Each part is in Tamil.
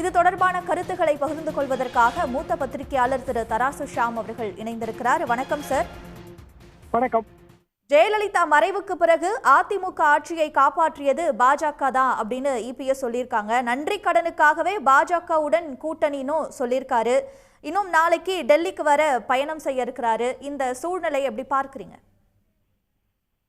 இது தொடர்பான கருத்துக்களை பகிர்ந்து கொள்வதற்காக மூத்த பத்திரிகையாளர் திரு தராசு ஷாம் அவர்கள் இணைந்திருக்கிறார். வணக்கம் சார். வணக்கம். ஜெயலலிதா மறைவுக்கு பிறகு அதிமுக ஆட்சியை காப்பாற்றியது பாஜக தான் அப்படின்னு இபிஎஸ் சொல்லியிருக்காங்க. நன்றி கடனுக்காகவே பாஜகவுடன் கூட்டணின்னு சொல்லியிருக்காரு. இன்னும் நாளைக்கு டெல்லிக்கு வர பயணம் செய்ய இருக்கிறாரு. இந்த சூழ்நிலை எப்படி பார்க்கறீங்க?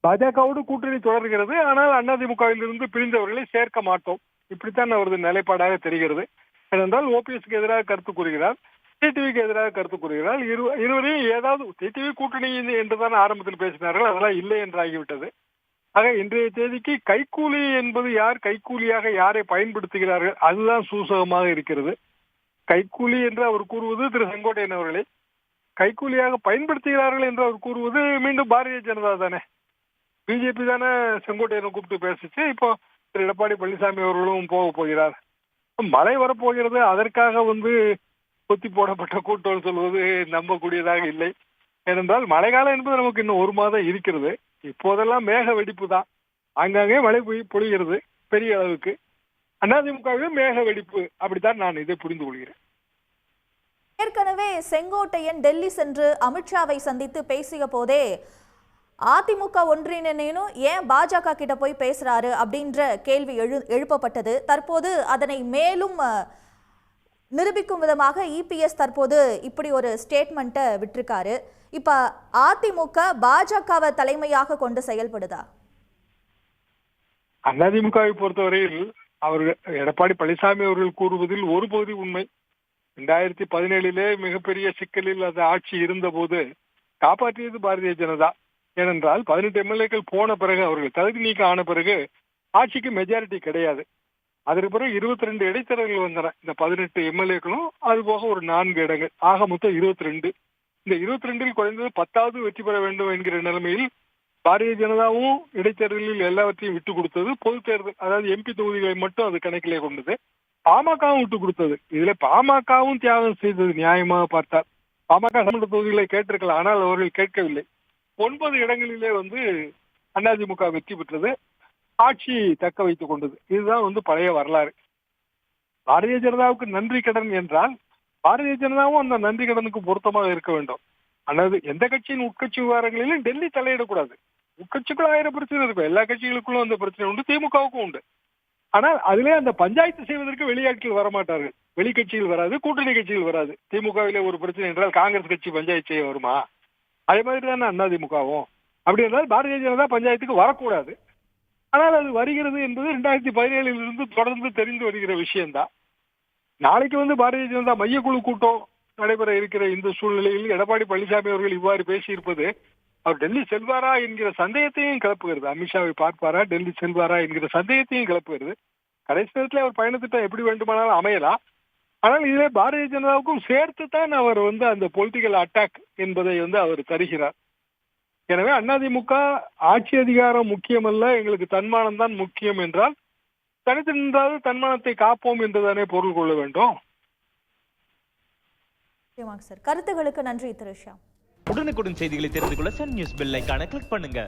பாஜகவோடு கூட்டணி தொடர்கிறது. ஆனால் அதிமுகவில் இருந்து பிரிந்தவர்களை சேர்க்க மாட்டோம். இப்படித்தான் அவரது நிலைப்பாடாக தெரிகிறது. ஏனென்றால் ஓபிஎஸ்க்கு எதிராக கருத்து கூறுகிறார். டிடிவிக்கு எதிராக கருத்து கூறுகிறார். இரு இருவரையும் ஏதாவது டிடிவி கூட்டணி என்றுதான் ஆரம்பத்தில் பேசினார்கள். அதெல்லாம் இல்லை என்றாகிவிட்டது. ஆக இன்றைய தேதிக்கு கைக்கூலி என்பது யார்? கைக்கூலியாக யாரை பயன்படுத்துகிறார்கள்? அதுதான் சூசகமாக இருக்கிறது. கைக்கூலி என்று அவர் கூறுவது திரு செங்கோட்டையன் அவர்களை. கைக்கூலியாக பயன்படுத்துகிறார்கள் என்று அவர் கூறுவது மீண்டும் பாரதிய ஜனதா தானே. பிஜேபி தானே செங்கோட்டையனை கூப்பிட்டு பேசிச்சு. இப்போ திரு எடப்பாடி பழனிசாமி அவர்களும் போக போகிறார். மழை வரப்போகிறது அதற்காக வந்து கொத்தி போடப்பட்ட கூட்டம் சொல்வது நம்பக்கூடியதாக இல்லை. ஏனென்றால் மழைக்காலம் என்பது நமக்கு இன்னும் ஒரு மாதம் இருக்கிறது. இப்போதெல்லாம் மேக வெடிப்பு தான். ஆங்காங்கே மழை பொழிகிறது பெரிய அளவுக்கு. அதிமுகவிலும் மேக வெடிப்பு. அப்படித்தான் நான் இதை புரிந்து கொள்கிறேன். ஏற்கனவே செங்கோட்டையன் டெல்லி சென்று அமித்ஷாவை சந்தித்து பேசிய போதே அதிமுக ஒன்றிணைனும் ஏன் பாஜக கிட்ட போய் பேசுறாரு அப்படின்ற கேள்வி எழு எழுப்பப்பட்டது. தற்போது அதனை மேலும் நிரூபிக்கும் விதமாக இபிஎஸ் தற்போது இப்படி ஒரு ஸ்டேட்மெண்ட்டை விட்டிருக்காரு. இப்போ அதிமுக பாஜகவை தலைமையாக கொண்டு செயல்படுதா? அதிமுகவை பொறுத்தவரையில் அவர்கள் எடப்பாடி பழனிசாமி அவர்கள் கூறுவதில் ஒரு பகுதி உண்மை. ரெண்டாயிரத்தி பதினேழிலே மிகப்பெரிய சிக்கலில் அந்த ஆட்சி இருந்தபோது காப்பாற்றியது பாரதிய ஜனதா. ஏனென்றால் பதினெட்டு எம்எல்ஏக்கள் போன பிறகு அவர்கள் தகுதி நீக்கம் ஆன பிறகு ஆட்சிக்கு மெஜாரிட்டி கிடையாது. அதற்கு பிறகு இருபத்தி ரெண்டு இடைத்தரகர்கள் வந்தன. இந்த பதினெட்டு எம்எல்ஏக்களும் அது போக ஒரு நான்கு இடங்கள். ஆக மொத்தம் இருபத்தி ரெண்டு இந்த இருபத்தி ரெண்டில் குறைந்தது பத்தாவது வெற்றி பெற வேண்டும் என்கிற நிலைமையில் பாரதிய ஜனதாவும் இடைத்தேர்தலில் எல்லாவற்றையும் விட்டு கொடுத்தது பொது தேர்தல். அதாவது எம்பி தொகுதிகளை மட்டும் அது கணக்கிலே கொண்டது. பாமகவும் விட்டு கொடுத்தது. இதுல பாமகவும் தியாகம் செய்தது நியாயமாக பார்த்தால். பாமக சட்டமன்ற தொகுதிகளை கேட்டிருக்கலாம். ஆனால் அவர்கள் கேட்கவில்லை. ஒன்பது இடங்களிலே வந்து அதிமுக வெற்றி பெற்றது. ஆட்சி தக்க வைத்துக் கொண்டது. இதுதான் வந்து பழைய வரலாறு. பாரதிய ஜனதாவுக்கு நன்றி கடன் என்றால் பாரதிய ஜனதாவும் அந்த நன்றி கடனுக்கு பொருத்தமாக இருக்க வேண்டும். அல்லது எந்த கட்சியின் உட்கட்சி விவகாரங்களிலும் டெல்லி தலையிடக்கூடாது. உட்கட்சிக்குள்ள ஆயிரம் பிரச்சனை இருக்கும் எல்லா கட்சிகளுக்குள்ளும் அந்த பிரச்சனை உண்டு. திமுகவுக்கும் உண்டு. ஆனால் அதிலே அந்த பஞ்சாயத்து செய்வதற்கு வெளியாட்கள் வரமாட்டார்கள். வெளிக்கட்சிகள் வராது கூட்டணி கட்சிகள் வராது. திமுகவிலே ஒரு பிரச்சனை என்றால் காங்கிரஸ் கட்சி பஞ்சாயத்து செய்ய வருமா? அதே மாதிரி தானே அண்ணாதிமுகவும் அப்படி இருந்தால் பாரதிய ஜனதா பஞ்சாயத்துக்கு வரக்கூடாது. ஆனால் அது வருகிறது என்பது ரெண்டாயிரத்தி பதினேழுல இருந்து தொடர்ந்து தெரிந்து வருகிற விஷயம்தான். நாளைக்கு வந்து பாரதிய ஜனதா மையக்குழு கூட்டம் நடைபெற இருக்கிற இந்த சூழ்நிலையில் எடப்பாடி பழனிசாமி அவர்கள் இவ்வாறு பேசியிருப்பது அவர் டெல்லி செல்வாரா என்கிற சந்தேகத்தையும் கிளப்புகிறது. அமித்ஷாவை பார்ப்பாரா? டெல்லி செல்வாரா என்கிற சந்தேகத்தையும் கிளப்புகிறது. கடைசி நேரத்தில் அவர் பயணத்திட்டம் எப்படி வேண்டுமானாலும் அமையலாம். ஆனால் இதிலே பாரதிய ஜனதாவுக்கும் சேர்த்து தான் அவர் வந்து அந்த பொலிட்டிக்கல் அட்டாக் என்பதை வந்து அவர் தருகிறார். எனவே அதிமுக ஆட்சி அதிகாரம் முக்கியமல்ல எங்களுக்கு தன்மானம் தான் முக்கியம் என்றால் தனித்து நின்றாவது தன்மானத்தை காப்போம் என்றுதானே பொருள் கொள்ள வேண்டும்? சார். கருத்துகளுக்கு நன்றி திரு ஷியாம் உடனுக்குடன் செய்திகளை தெரிந்து கொள்ள சன் நியூஸ் பெல் ஐகானை கிளிக் பண்ணுங்க.